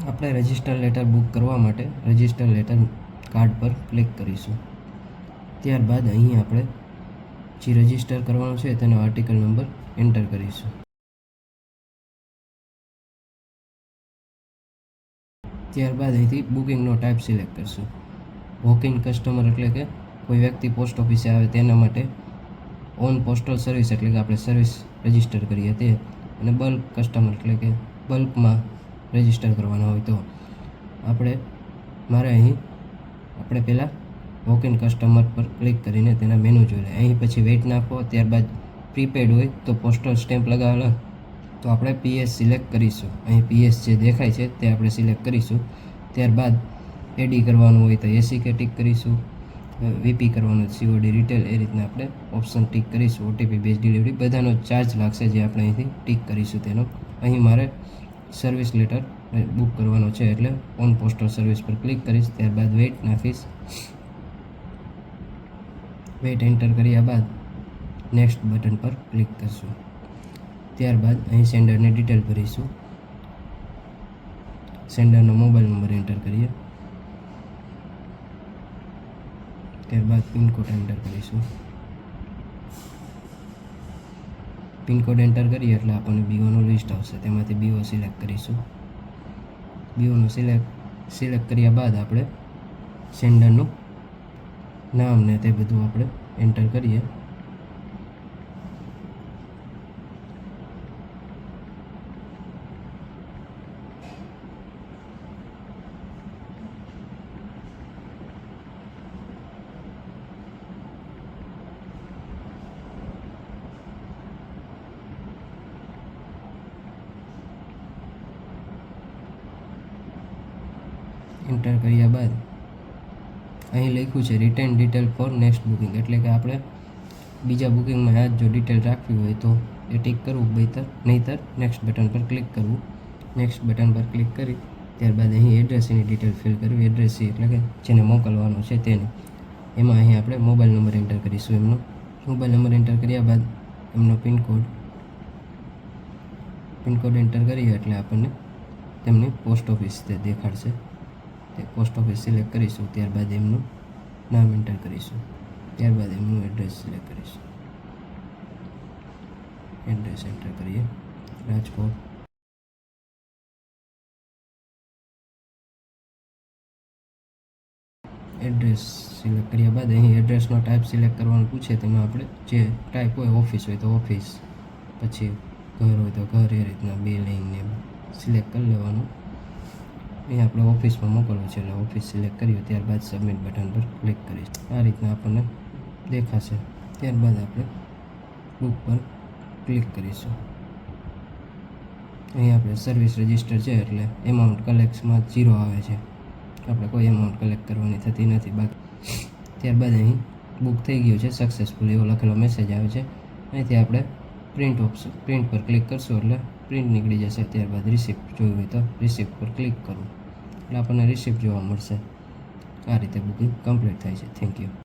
આપણે register letter book કરવા માટે રજિસ્ટર લેટર કાર્ડ પર ક્લિક કરીશું. ત્યારબાદ અહીં આપણે જે રજિસ્ટર કરવાનું છે તેનો આર્ટિકલ નંબર એન્ટર કરીશું. ત્યારબાદ અહીંથી બુકિંગનો ટાઈપ સિલેક્ટ કરશું. વોકિંગ કસ્ટમર એટલે કે કોઈ વ્યક્તિ પોસ્ટ ઓફિસે આવે તેના માટે ઓન પોસ્ટલ સર્વિસ એટલે કે આપણે સર્વિસ રજિસ્ટર કરીએ તે અને બલ્ક કસ્ટમર એટલે કે બલ્કમાં રજિસ્ટર કરવાના હોય તો આપણે મારે અહીં આપણે પહેલાં વોક ઇન કસ્ટમર પર ક્લિક કરીને તેના મેનુ જોઈ લે અહીં પછી વેઇટ નાખો, ત્યારબાદ પ્રીપેડ હોય તો પોસ્ટલ સ્ટેમ્પ લગાવેલો. તો આપણે પીએસ સિલેક્ટ કરીશું. અહીં પીએસ જે દેખાય છે તે આપણે સિલેક્ટ કરીશું. ત્યારબાદ એડી કરવાનું હોય તો એસી કે ટીક કરીશું. વીપી કરવાનું સીઓડી રિટેલ એ રીતના આપણે ઓપ્શન ટીક કરીશું. ઓટીપી બેઝ ડિલિવરી બધાનો ચાર્જ લાગશે જે આપણે અહીંથી ટીક કરીશું તેનો. અહીં મારે સર્વિસ લેટર બુક કરવાનો છે એટલે ઓન પોસ્ટલ સર્વિસ પર ક્લિક કરીશ. ત્યારબાદ વેઇટ નાખીશ. વેઇટ એન્ટર કર્યા બાદ નેક્સ્ટ બટન પર ક્લિક કરશું. ત્યારબાદ અહીં સેન્ડરની ડિટેલ ભરીશું. સેન્ડરનો મોબાઈલ નંબર એન્ટર કરીએ. ત્યારબાદ પિનકોડ એન્ટર કરીશું. પિનકોડ એન્ટર કરીએ એટલે આપણને બીઓનું લિસ્ટ આવશે. તેમાંથી બીઓ સિલેક્ટ કરીશું. બીઓનું સિલેક્ટ સિલેક્ટ કર્યા બાદ આપણે સેન્ડરનું નામ ને તે બધું આપણે એન્ટર કરીએ. એન્ટર કર્યા બાદ અહીં લખ્યું છે return detail for next booking એટલે કે આપણે બીજા બુકિંગમાં આ જો ડિટેલ રાખવી હોય તો એ ટીક કરવું બહેતર નહીંતર નેક્સ્ટ બટન પર ક્લિક કરવું. નેક્સ્ટ બટન પર ક્લિક કરી, ત્યારબાદ અહીં એડ્રેસની ડિટેલ ફિલ કરવી એડ્રેસ એટલે કે જેને મોકલવાનું છે તેને. એમાં અહીં આપણે મોબાઈલ નંબર એન્ટર કરીશું એમનો. મોબાઈલ નંબર એન્ટર કર્યા બાદ એમનો પિનકોડ પિનકોડ એન્ટર કરીએ એટલે આપણને તેમની પોસ્ટ ઓફિસ તે દેખાડશે. તે પોસ્ટ ઓફિસ સિલેક્ટ કરીશું, ત્યારબાદ એમનું નામ એન્ટર કરીશું. ત્યારબાદ એમનું એડ્રેસ સિલેક્ટ કરીશું. એડ્રેસ એન્ટર કરીએ. રાજકોટ. એડ્રેસ સિલેક્ટ કર્યા બાદ અહીં એડ્રેસનો ટાઈપ સિલેક્ટ કરવાનું પૂછે, તેમાં આપણે જે ટાઈપ હોય ઓફિસ હોય તો ઓફિસ પછી ઘર હોય તો ઘર, એ રીતના બિલ્ડિંગ ને સિલેક્ટ કરી લેવાનું. અહીં આપણે ઓફિસમાં મોકલવું છે એટલે ઓફિસ સિલેક્ટ કર્યું ત્યારબાદ સબમિટ બટન પર ક્લિક કરીશ. આ રીતના આપણને દેખાશે. ત્યારબાદ આપણે બુક પર ક્લિક કરીશું. અહીં આપણે સર્વિસ રજિસ્ટર છે એટલે એમાઉન્ટ કલેક્ટમાં ઝીરો આવે છે. આપણે કોઈ એમાઉન્ટ કલેક્ટ કરવાની થતી નથી. બાકી ત્યારબાદ અહીં બુક થઈ ગયું છે સક્સેસફુલ એવો લખેલો મેસેજ આવે છે. અહીંથી આપણે પ્રિન્ટ ઓપ્શન પ્રિન્ટ પર ક્લિક કરશું એટલે પ્રિન્ટ નીકળી જશે ત્યારબાદ રિસિપ્ટ જોયું હોય તો રિસિપ્ટ પર ક્લિક કરો. એટલે આપણને રિસિપ્ટ જોવા મળશે. આ રીતે બુકિંગ કમ્પ્લીટ થાય છે. Thank you